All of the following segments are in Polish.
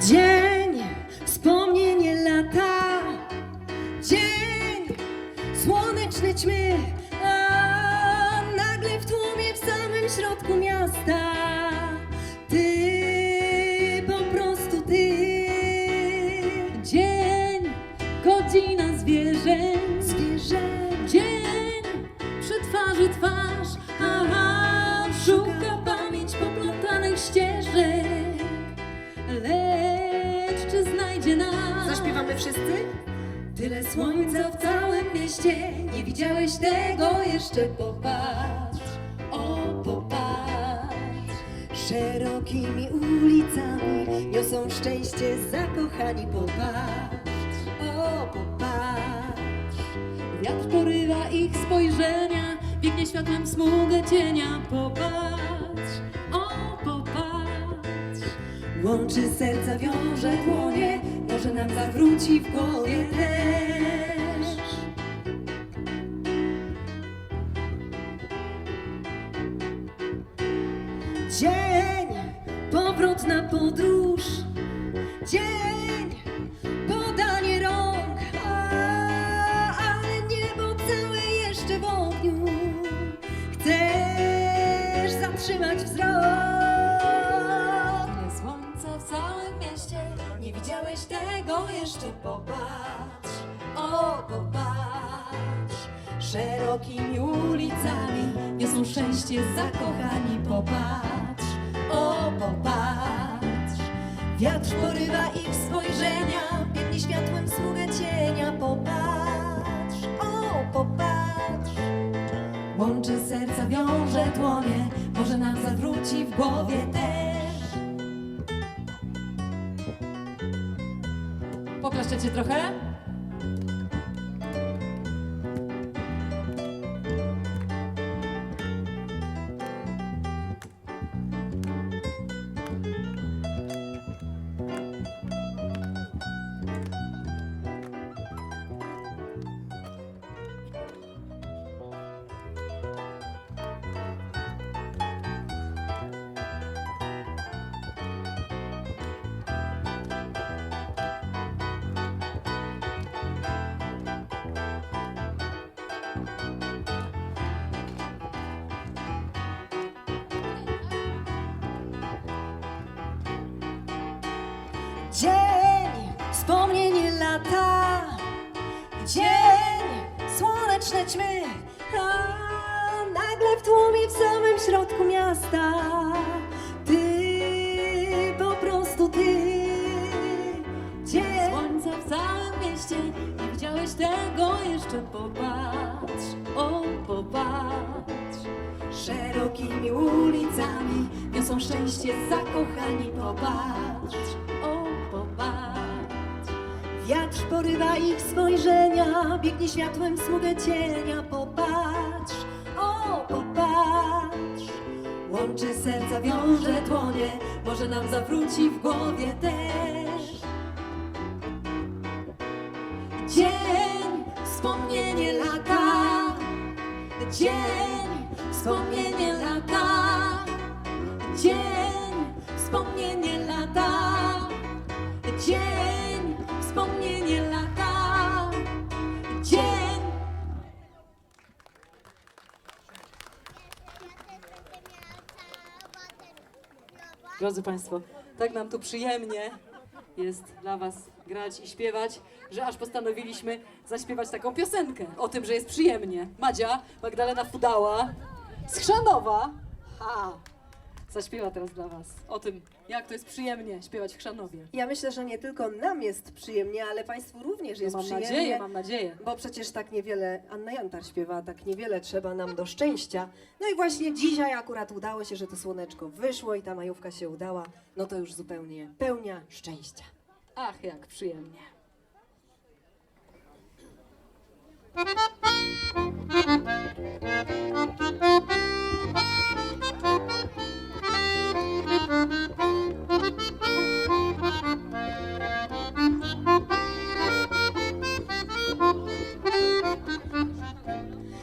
Dzień, nie widziałeś tego jeszcze, popatrz, o popatrz. Szerokimi ulicami niosą szczęście zakochani, popatrz, o popatrz. Wiatr porywa ich spojrzenia, biegnie światłem smugę cienia. Popatrz, o popatrz. Łączy serca, wiąże dłonie, może nam zawróci w głowie też. Jeszcze w ogniu. Chcesz zatrzymać wzrok. Tyle słońca w całym mieście, Nie widziałeś tego jeszcze, popatrz, o popatrz. Szerokimi ulicami niosą szczęście zakochani, popatrz, o popatrz. Wiatr porywa ich spojrzenia, biegnie światłem smugę cienia, popatrz, o popatrz. Łączy serca, wiąże dłonie, może nam zawróci w głowie też. Poklaszczecie trochę? Słoneczne ćmy A nagle w tłumie w samym środku miasta Ty, po prostu ty Dzień, Słońca w całym mieście, nie widziałeś tego jeszcze. Popatrz, o popatrz. szerokimi ulicami Niosą szczęście zakochani, popatrz O. Wiatr porywa ich spojrzenia, biegnie światłem smugę cienia. Popatrz, o popatrz, łączy serca, wiąże dłonie, może nam zawróci w głowie też. Dzień, wspomnienie lata, dzień, wspomnienie lata, dzień, wspomnienie lata. Dzień, Drodzy Państwo, tak nam tu przyjemnie jest dla Was grać i śpiewać, że aż postanowiliśmy zaśpiewać taką piosenkę o tym, że jest przyjemnie. Madzia, Magdalena Fudała z ha, zaśpiewa teraz dla Was o tym, jak to jest przyjemnie śpiewać w Chrzanowie. Ja myślę, że nie tylko nam jest przyjemnie, ale Państwu również jest mam przyjemnie. nadzieję, mam nadzieję. Bo przecież tak niewiele, Anna Jantar śpiewa, tak niewiele trzeba nam do szczęścia. No i właśnie dzisiaj akurat udało się, że to słoneczko wyszło i ta majówka się udała. No to już zupełnie pełnia szczęścia. Ach, jak przyjemnie.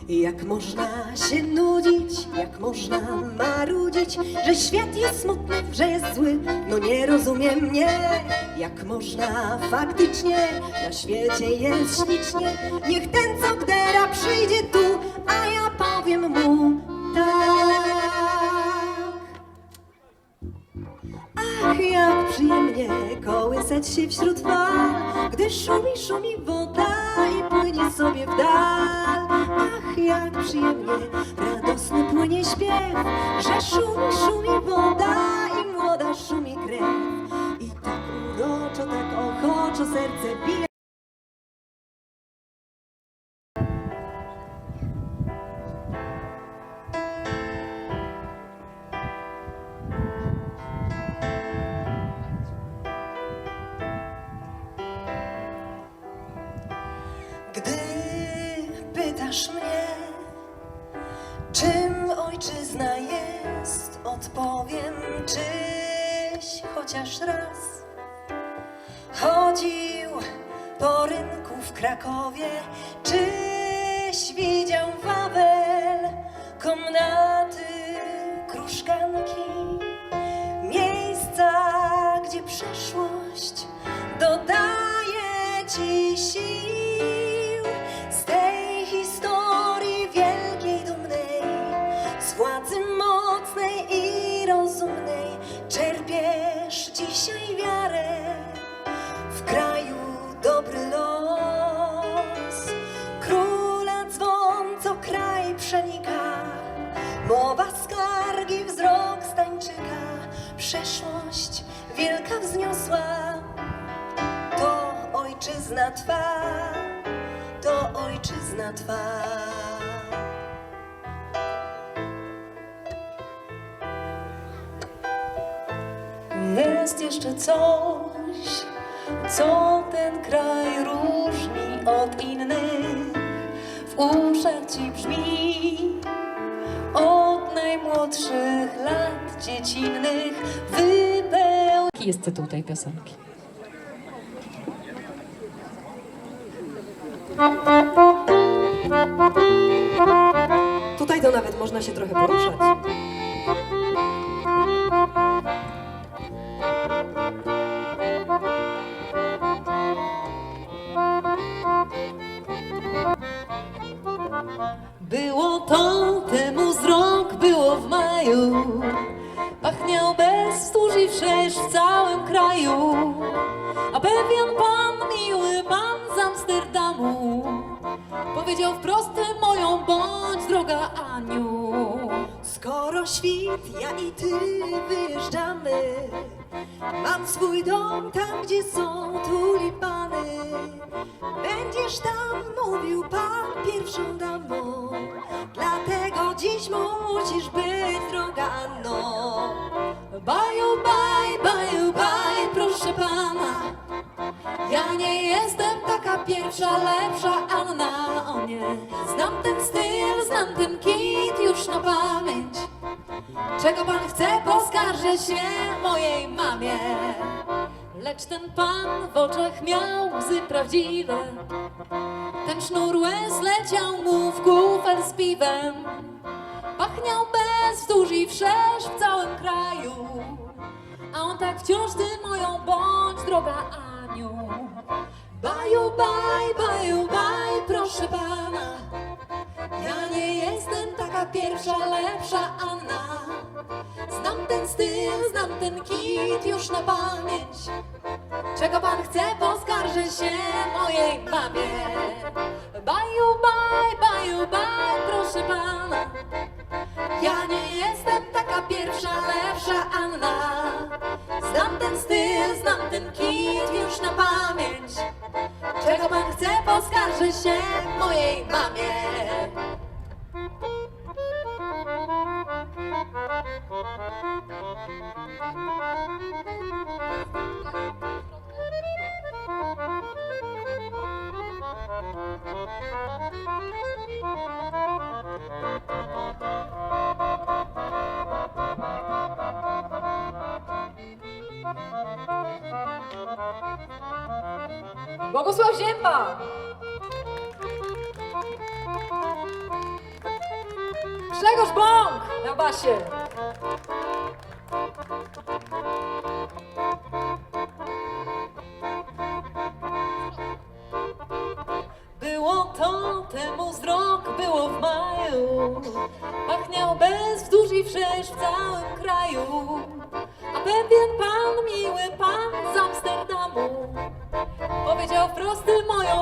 Jak można się nudzić, jak można marudzić, że świat jest smutny, że jest zły. No nie rozumiem mnie, jak można faktycznie na świecie jest ślicznie. Niech ten co gdera przyjdzie tu, a ja powiem mu tak. Kołysać się wśród fal, gdy szumi, szumi woda i płynie sobie w dal. Ach, jak przyjemnie radosny płynie śpiew, że szumi, szumi woda i młoda szumi krew. I tak uroczo, tak ochoczo serce bije. Gdy pytasz mnie, czym ojczyzna jest, odpowiem, czyś chociaż raz. Chodził po rynku w Krakowie, czyś widział Wawel, komnaty, krużganki, miejsca, gdzie przeszłość dodaje ci sił wzniosła. To ojczyzna twa, to ojczyzna twa. Jest jeszcze coś, co ten kraj różni od innych. W uszach ci brzmi od najmłodszych lat dziecinnych wypełni. Jest tytuł tej piosenki? Tutaj to nawet można się trochę poruszać. Powiedział wprost moją bądź droga Aniu. Skoro świt, ja i ty wyjeżdżamy Mam swój dom tam, gdzie są tulipany Będziesz tam, mówił pan pierwszą damą Dlatego dziś musisz być droga Anno Baju, baj, baju, baj, proszę pana. Ja nie jestem pierwsza, lepsza Anna, o nie. Znam ten styl, znam ten kit już na pamięć. Czego pan chce, poskarżę się mojej mamie. Lecz ten pan w oczach miał łzy prawdziwe. Ten sznur łez leciał mu w kufel z piwem. Pachniał bez wzdłuż i wszerz w całym kraju. A on tak wciąż ty moją bądź, droga Aniu. Baj, baju, baj, proszę pana. Ja nie jestem taka pierwsza, lepsza Anna. Znam ten styl, znam ten kit już na pamięć. Czego pan chce, poskarżę się mojej mamie. Baju, baj, baju, baj, proszę pana. Ja nie jestem taka pierwsza, lepsza Anna. Znam ten styl, znam ten kit już na pamięć. Czego pan chce, poskarżę się mojej mamie. Bogusław Zięba! Grzegorz Bąk na basie! Było to temu wzrok, było w maju, a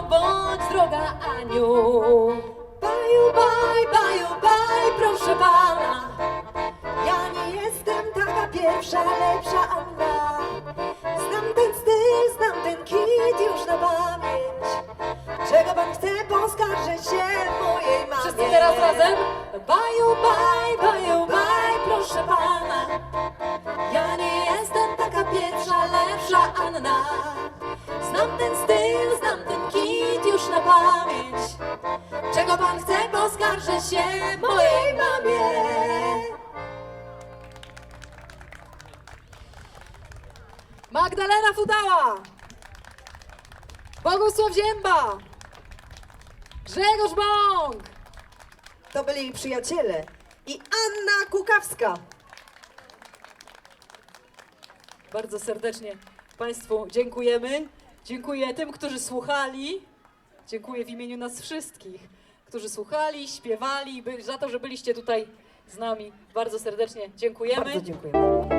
bądź droga Aniu. Skarżę się mojej mamie. Magdalena Fudała. Bogusław Zięba. Grzegorz Bąk. To byli jej przyjaciele. I Anna Kukawska. Bardzo serdecznie Państwu dziękujemy. Dziękuję tym, którzy słuchali. Dziękuję w imieniu nas wszystkich którzy słuchali, śpiewali, by, za to, że byliście tutaj z nami. Bardzo serdecznie dziękujemy. Bardzo dziękujemy.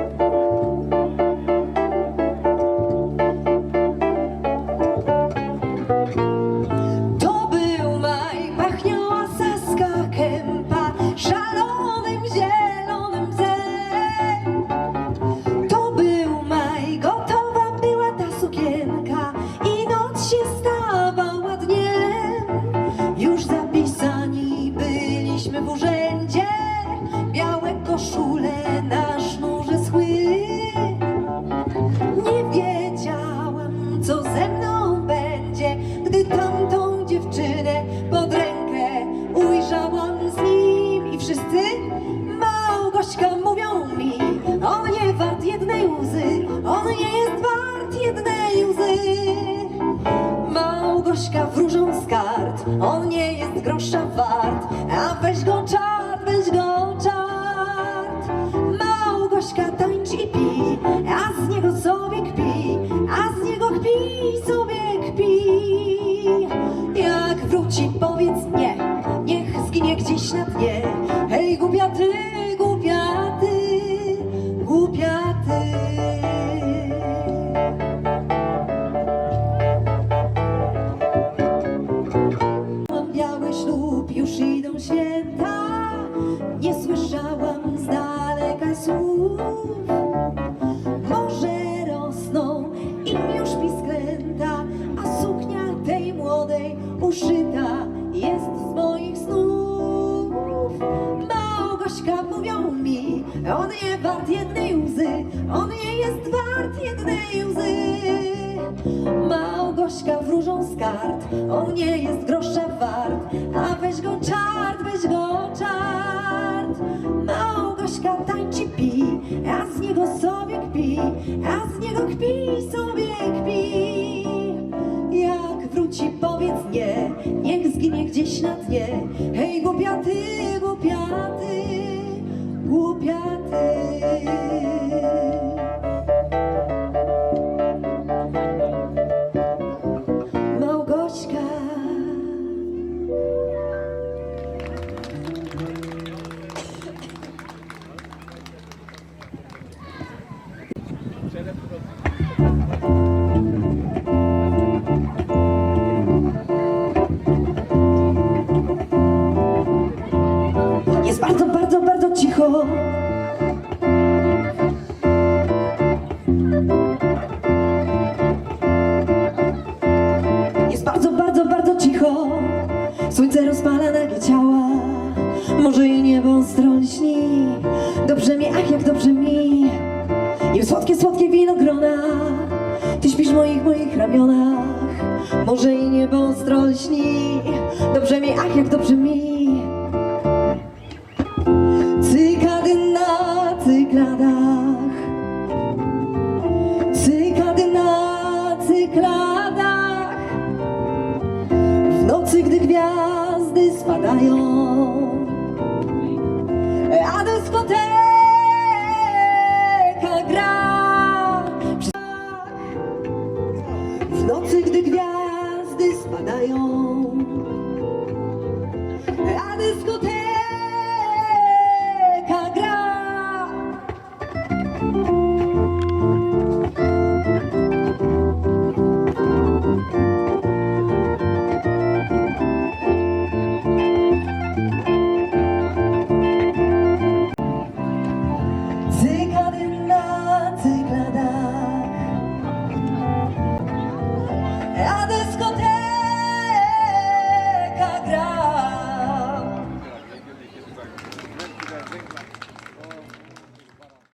jest wart jednej łzy. Małgośka wróżą z kart, on nie jest grosza wart. jest wart jednej łzy. Małgośka wróżą z kart, on nie jest grosza wart, a weź go czart, weź go czart. Małgośka tańczy pi, a z niego sobie kpi, a z niego kpi, sobie kpi. Jak wróci powiedz nie, niech zginie gdzieś na dnie, hej głupia ty, głupia ty.